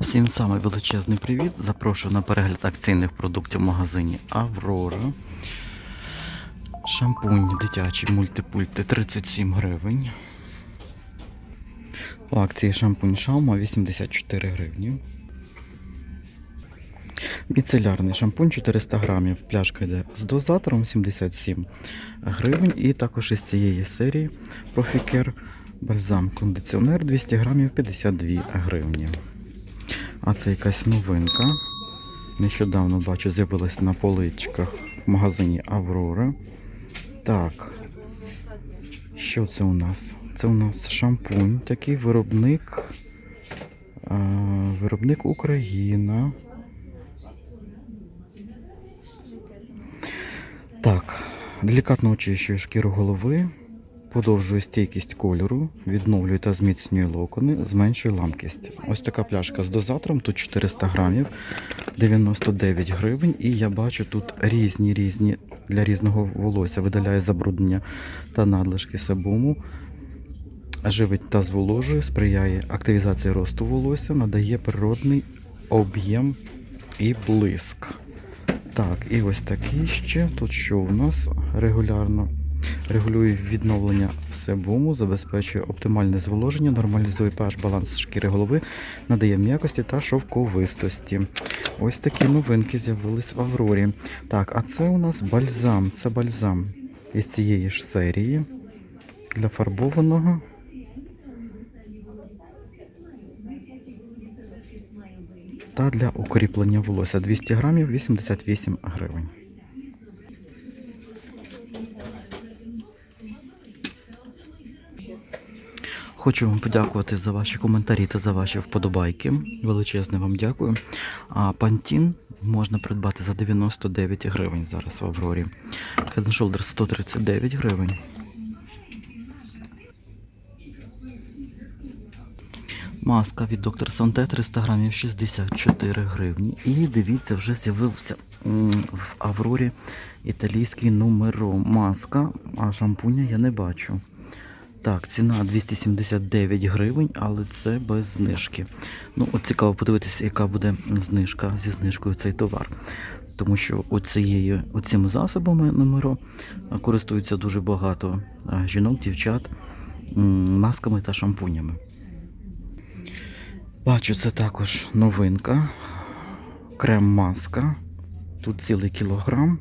Всім саме величезний привіт. Запрошую на перегляд акційних продуктів в магазині Аврора. Шампунь дитячий мультипульти 37 гривень. У акції шампунь Шаума 84 гривні. Міцелярний шампунь 400 грамів. Пляшка йде з дозатором 77 гривень. І також із цієї серії Proficare бальзам кондиціонер 200 грамів 52 гривні. А це якась новинка. Нещодавно бачу, з'явилась на поличках в магазині Аврора. Так. Що це у нас? Це у нас шампунь, такий виробник. А, виробник Україна. Так, делікатно очищує шкіру голови, подовжує стійкість кольору, відновлює та зміцнює локони, зменшує ламкість. Ось така пляшка з дозатором, тут 400 грамів, 99 гривень. І я бачу тут різні різні для різного волосся, видаляє забруднення та надлишки себуму, живить та зволожує, сприяє активізації росту волосся, надає природний об'єм і блиск. Так, і ось такий ще. Тут що у нас регулярно регулює відновлення себуму, забезпечує оптимальне зволоження, нормалізує pH баланс шкіри голови, надає м'якості та шовковистості. Ось такі новинки з'явились в Аврорі. Так, а це у нас бальзам. Це бальзам із цієї ж серії для фарбованого. Та для укріплення волосся 200 грамів 88 гривень. Хочу вам подякувати за ваші коментарі та за ваші вподобайки. Величезне вам дякую. А пантін можна придбати за 99 гривень зараз в Аврорі. Head Shoulders 139 гривень. Маска від доктор Санте 300 грамів 64 гривні. І дивіться, вже з'явився в Аврорі італійський номеро. Маска, а шампуня я не бачу. Так, ціна 279 гривень, але це без знижки. Ну, от цікаво подивитися, яка буде знижка зі знижкою цей товар. Тому що оцією, оцими засобами номеро користуються дуже багато жінок, дівчат масками та шампунями. Бачу, це також новинка. Крем-маска. Тут цілий кілограм.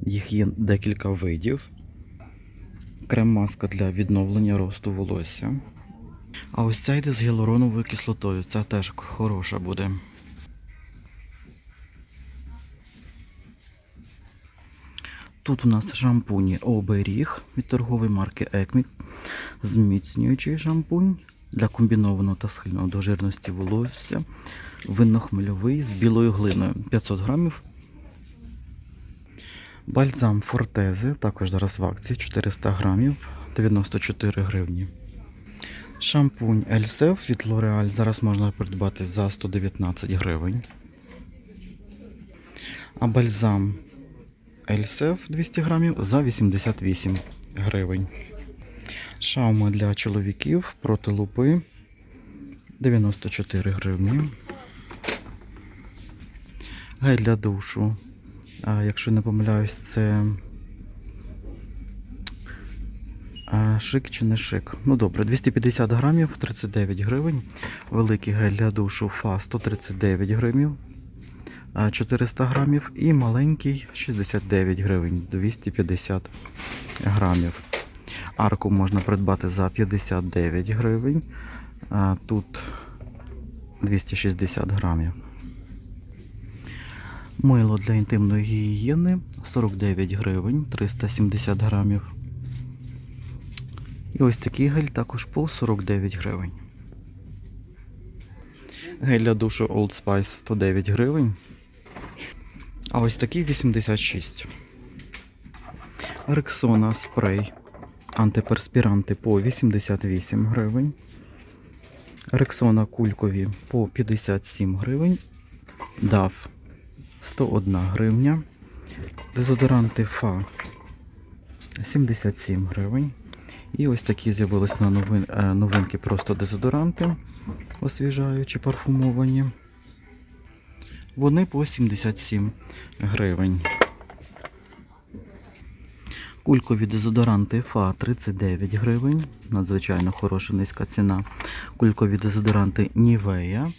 Їх є декілька видів. Крем-маска для відновлення росту волосся. А ось ця йде з гіалуроновою кислотою. Ця теж хороша буде. Тут у нас шампуні оберіг від торгової марки Екмік. Зміцнюючий шампунь для комбінованого та схильного до жирності волосся. Винно-хмельовий з білою глиною 500 грамів. Бальзам Фортези, також зараз в акції 400 грамів, 94 гривні. Шампунь Ельсев від L'Oreal зараз можна придбати за 119 гривень. А бальзам Ельсев 200 грамів за 88 гривень. Шауми для чоловіків проти лупи 94 гривні. Гель для душу. Якщо не помиляюсь, це шик чи не шик. Ну добре, 250 грамів, 39 гривень. Великий гель для душу Фа 139 гривень. 400 грамів. І маленький 69 гривень, 250 грамів. Арку можна придбати за 59 гривень. Тут 260 грамів. Мило для інтимної гігієни 49 гривень, 370 грамів. І ось такий гель також по 49 гривень. Гель для душу Old Spice 109 гривень. А ось такий 86. Рексона спрей. Антиперспіранти по 88 гривень. Рексона кулькові по 57 гривень. DAF 101 гривня. Дезодоранти Фа 77 гривень. І ось такі з'явились на новин, е, новинки просто дезодоранти освіжаючі, парфумовані. Вони по 77 гривень. Кулькові дезодоранти ФА 39 гривень. Надзвичайно хороша низька ціна. Кулькові дезодоранти Нівея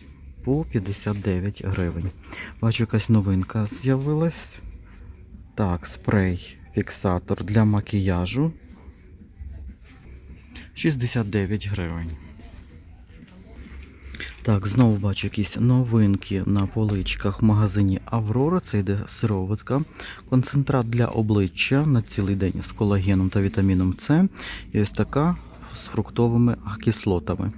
по 59 гривень. Бачу, якась новинка з'явилась. Так, спрей фіксатор для макіяжу 69 гривень. Так, знову бачу якісь новинки на поличках в магазині Аврора. Це йде сироватка. Концентрат для обличчя на цілий день з колагеном та вітаміном С. І ось така з фруктовими кислотами.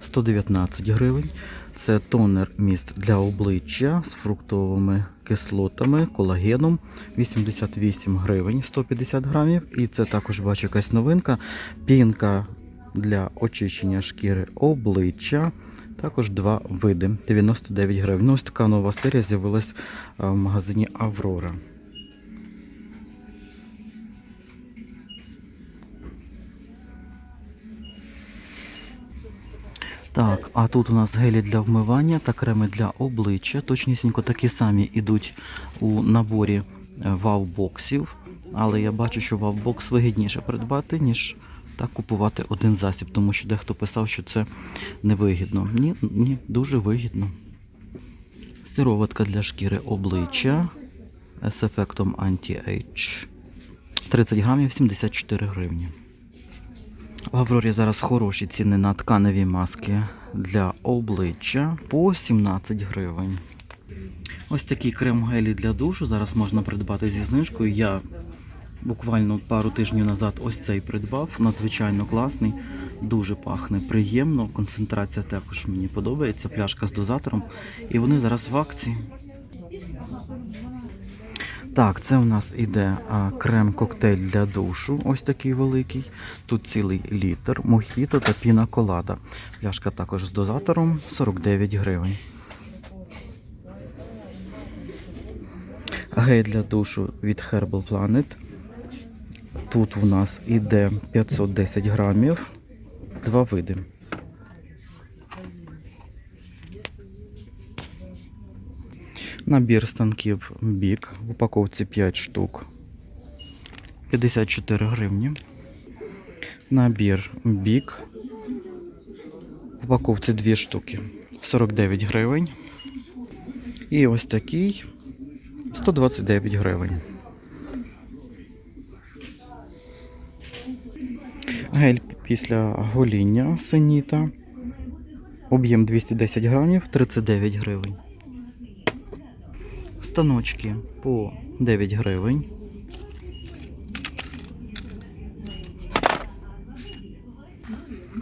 119 гривень. Це тонер міст для обличчя з фруктовими кислотами, колагеном 88 гривень 150 грамів. І це також бачу якась новинка. Пінка для очищення шкіри обличчя. Також два види 99 гривень. Ну, ось така нова серія з'явилась в магазині Аврора. Так, а тут у нас гелі для вмивання та креми для обличчя. Точнісінько такі самі йдуть у наборі е, вау-боксів. Але я бачу, що вау-бокс вигідніше придбати, ніж так купувати один засіб, тому що дехто писав, що це невигідно. Ні, ні, дуже вигідно. Сироватка для шкіри обличчя з ефектом Anti-Age. 30 грамів 74 гривні. В Аврорі зараз хороші ціни на тканеві маски для обличчя по 17 гривень. Ось такий крем гелі для душу зараз можна придбати зі знижкою. Я буквально пару тижнів назад ось цей придбав. Надзвичайно класний, дуже пахне приємно. Концентрація також мені подобається. Пляшка з дозатором. І вони зараз в акції. Так, це у нас іде крем-коктейль для душу, ось такий великий. Тут цілий літр, мохіто та піна колада. Пляшка також з дозатором 49 гривень. Гель для душу від Herbal Planet. Тут в нас іде 510 грамів, два види. Набір станків бік в упаковці 5 штук. 54 гривні. Набір бік в упаковці 2 штуки. 49 гривень. І ось такий 129 гривень. Гель після гоління синіта. Об'єм 210 грамів, 39 гривень. Станочки по 9 гривень.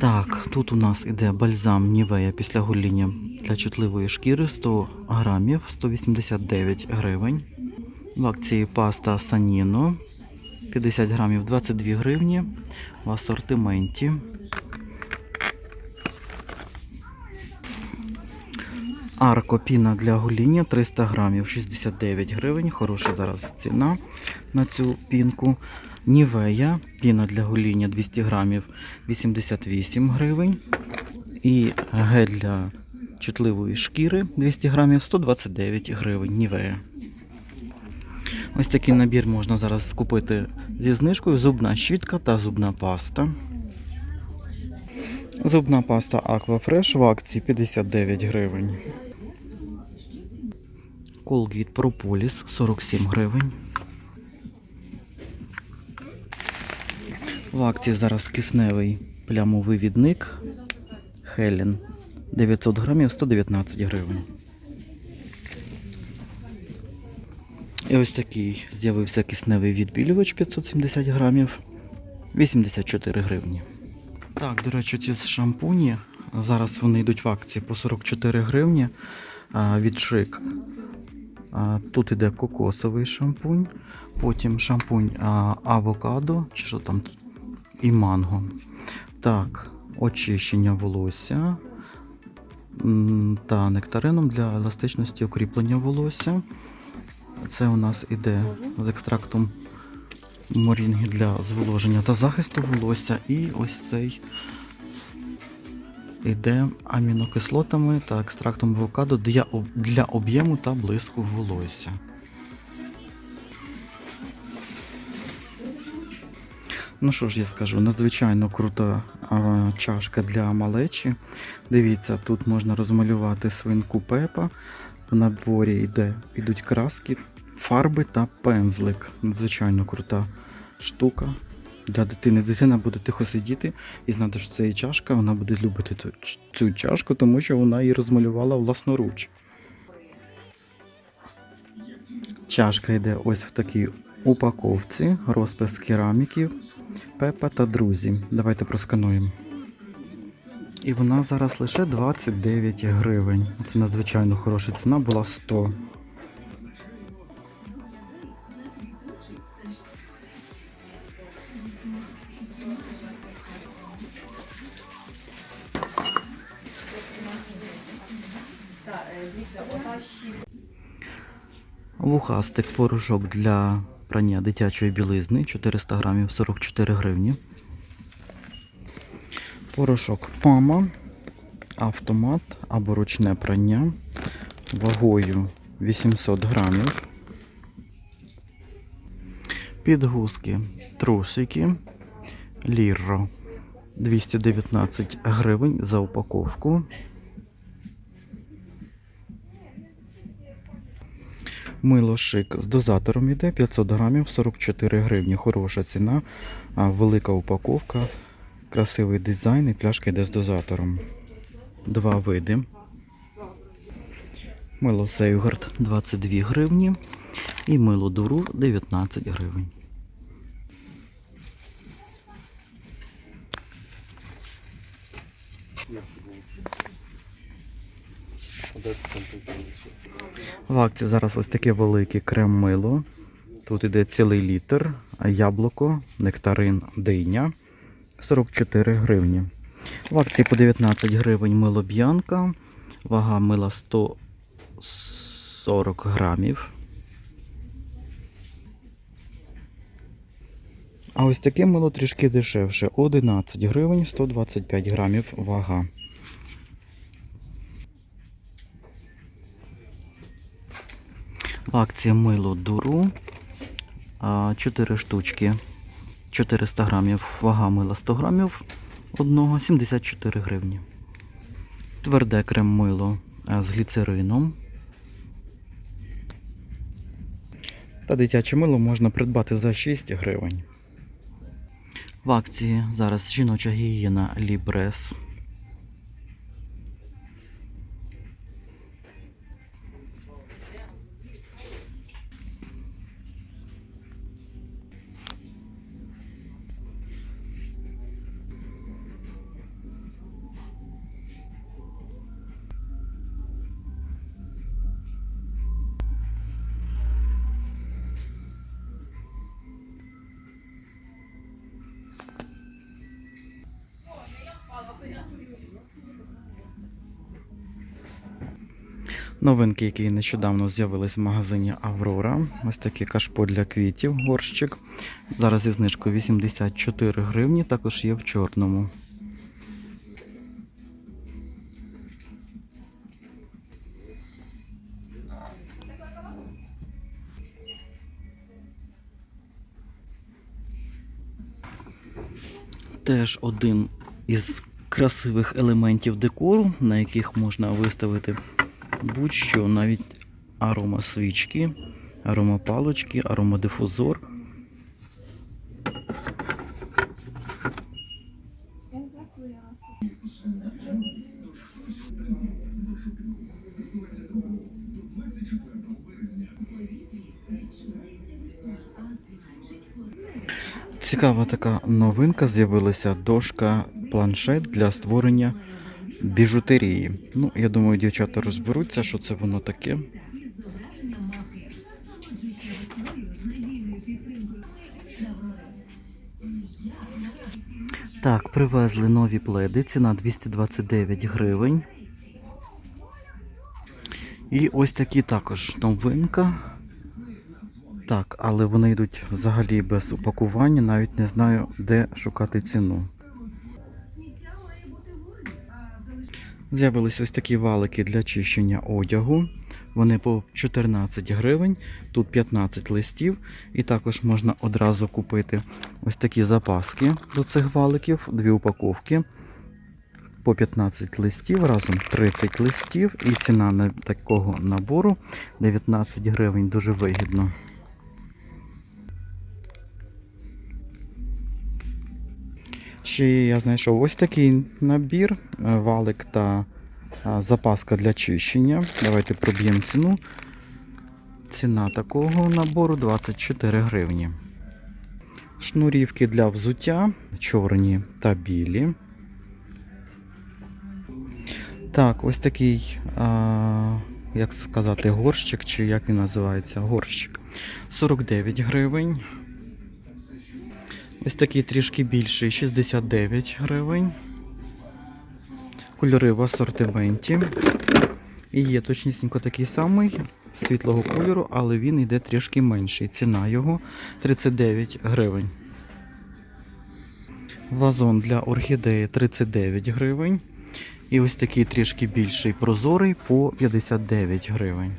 Так, тут у нас іде бальзам Нівея після гоління для чутливої шкіри 100 грамів, 189 гривень. В акції паста Саніно 50 грамів 22 гривні в асортименті. Арко піна для гоління 300 грамів 69 гривень. Хороша зараз ціна на цю пінку. Нівея піна для гоління 200 грамів 88 гривень. І гель для чутливої шкіри 200 грамів 129 гривень. Нівея. Ось такий набір можна зараз купити зі знижкою. Зубна щітка та зубна паста. Зубна паста Aquafresh в акції 59 гривень. Colgate Propolis 47 гривень. В акції зараз кисневий плямовий відник Хелен 900 грамів 119 гривень. І ось такий з'явився кисневий відбілювач 570 грамів 84 гривні. Так, до речі, ці шампуні. Зараз вони йдуть в акції по 44 гривні від шик. Тут іде кокосовий шампунь, потім шампунь авокадо, чи що там, і манго. Так, очищення волосся та нектарином для еластичності укріплення волосся. Це у нас іде з екстрактом морінги для зволоження та захисту волосся. І ось цей йде амінокислотами та екстрактом авокадо для, для об'єму та блиску волосся. Ну що ж я скажу, надзвичайно крута а, чашка для малечі. Дивіться, тут можна розмалювати свинку Пепа. В наборі йде, йдуть краски, фарби та пензлик. Надзвичайно крута штука. Для дитини. Дитина буде тихо сидіти і знати, що це її чашка, вона буде любити цю чашку, тому що вона її розмалювала власноруч. Чашка йде ось в такій упаковці, розпис кераміків, Пепа та друзі. Давайте проскануємо. І вона зараз лише 29 гривень. Це надзвичайно хороша ціна, була 100. Вухастик порошок для прання дитячої білизни 400 грамів 44 гривні. Порошок Пама, автомат або ручне прання вагою 800 грамів. Підгузки, трусики, лірро 219 гривень за упаковку. Мило шик з дозатором йде 500 грамів 44 гривні. Хороша ціна, велика упаковка, красивий дизайн і пляшка йде з дозатором. Два види. Мило Сейгард 22 гривні і мило Дуру 19 гривень. В акції зараз ось таке велике крем-мило. Тут іде цілий літр, яблуко, нектарин, диня 44 гривні. В акції по 19 гривень мило б'янка, вага мила 140 грамів. А ось таке мило трішки дешевше 11 гривень 125 грамів вага. В акції мило дуру. 4 штучки. 400 грамів. Вага мила 100 грамів. Одного 74 гривні. Тверде крем мило з гліцерином. Та дитяче мило можна придбати за 6 гривень. В акції зараз жіноча гігієна Лібрес. Новинки, які нещодавно з'явились в магазині Аврора. Ось такий кашпо для квітів, горщик. Зараз зі знижкою 84 гривні, також є в чорному. Теж один із красивих елементів декору, на яких можна виставити будь-що, навіть аромасвічки, аромапалочки, аромадифузор. Цікава така новинка з'явилася дошка планшет для створення біжутерії. Ну, я думаю, дівчата розберуться, що це воно таке. Так, привезли нові пледи, ціна 229 гривень. І ось такі також новинка. Так, але вони йдуть взагалі без упакування, навіть не знаю, де шукати ціну. З'явились ось такі валики для чищення одягу. Вони по 14 гривень, тут 15 листів, і також можна одразу купити ось такі запаски до цих валиків, дві упаковки по 15 листів, разом 30 листів, і ціна на такого набору 19 гривень, дуже вигідно. Ще я знайшов ось такий набір, е, валик та запаска для чищення. Давайте проб'ємо ціну. Ціна такого набору 24 гривні. Шнурівки для взуття чорні та білі. Так, ось такий, а, як сказати, горщик, чи як він називається, горщик. 49 гривень. Ось такий трішки більший 69 гривень. Кольори в асортименті. І є точнісінько такий самий світлого кольору, але він йде трішки менший. Ціна його 39 гривень. Вазон для орхідеї 39 гривень. І ось такий трішки більший прозорий по 59 гривень.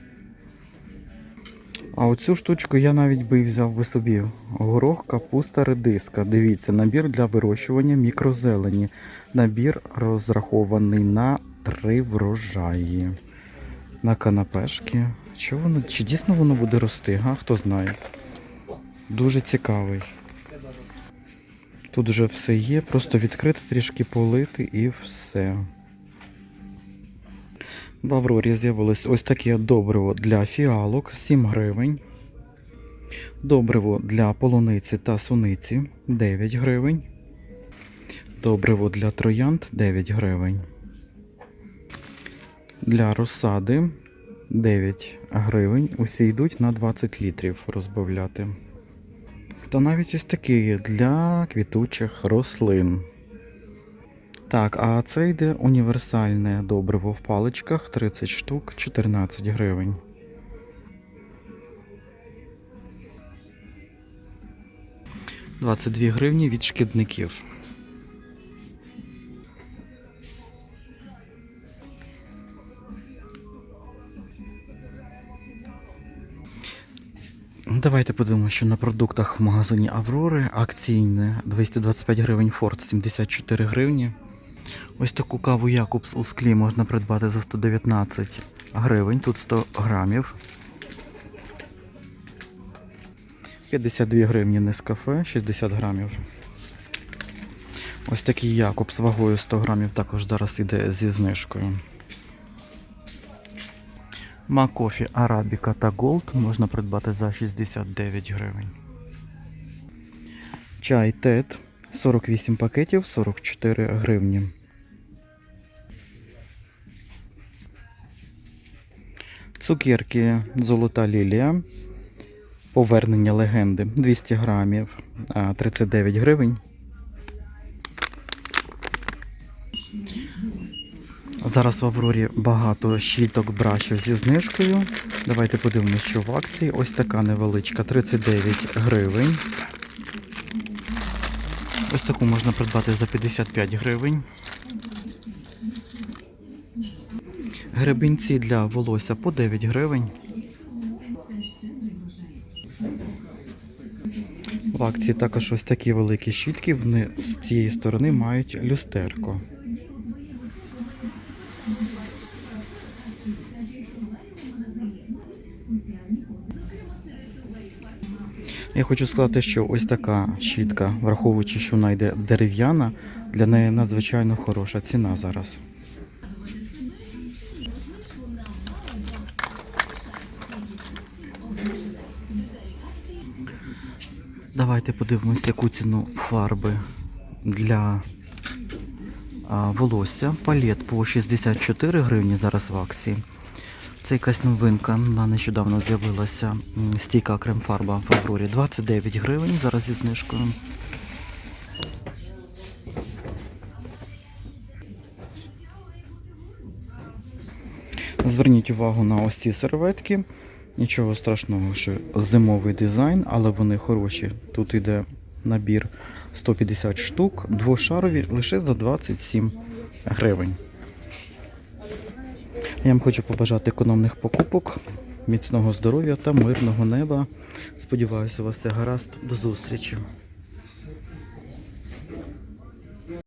А оцю штучку я навіть би взяв би собі. Горох, капуста, редиска. Дивіться, набір для вирощування мікрозелені. Набір розрахований на три врожаї. На канапешки. Чи, воно, чи дійсно воно буде рости? Га? Хто знає. Дуже цікавий. Тут вже все є, просто відкрити, трішки полити і все. В Аврорі з'явилось ось таке добриво для фіалок 7 гривень. Добриво для полуниці та суниці 9 гривень. Добриво для троянд 9 гривень. Для розсади 9 гривень. Усі йдуть на 20 літрів розбавляти. Та навіть ось такі для квітучих рослин. Так, а це йде універсальне добриво в паличках 30 штук, 14 гривень. «22 гривні від шкідників. Давайте подивимося, що на продуктах в магазині Аврори акційне 225 гривень Форд, 74 гривні. Ось таку каву Якобс у склі можна придбати за 119 гривень, тут 100 грамів. 52 гривні Нескафе, 60 грамів. Ось такий Якобс вагою 100 грамів також зараз іде зі знижкою. Макофі Арабіка та Голд можна придбати за 69 гривень. Чай Тет 48 пакетів 44 гривні. Цукерки Золота лілія. Повернення легенди 200 грамів 39 гривень. Зараз в Аврорі багато щіток брашів зі знижкою. Давайте подивимося, що в акції. Ось така невеличка 39 гривень. Ось таку можна придбати за 55 гривень. Гребінці для волосся по 9 гривень. В акції також ось такі великі щітки. Вони з цієї сторони мають люстерко. Я хочу сказати, що ось така щітка, враховуючи, що вона йде дерев'яна, для неї надзвичайно хороша ціна зараз. Давайте подивимося, яку ціну фарби для а, волосся. Палет по 64 гривні зараз в акції. Це якась новинка, вона нещодавно з'явилася. Стійка крем-фарба в Аврорі 29 гривень, зараз зі знижкою. Зверніть увагу на ось ці серветки. Нічого страшного, що зимовий дизайн, але вони хороші. Тут йде набір 150 штук, двошарові лише за 27 гривень. Я вам хочу побажати економних покупок, міцного здоров'я та мирного неба. Сподіваюся, у вас все гаразд. До зустрічі.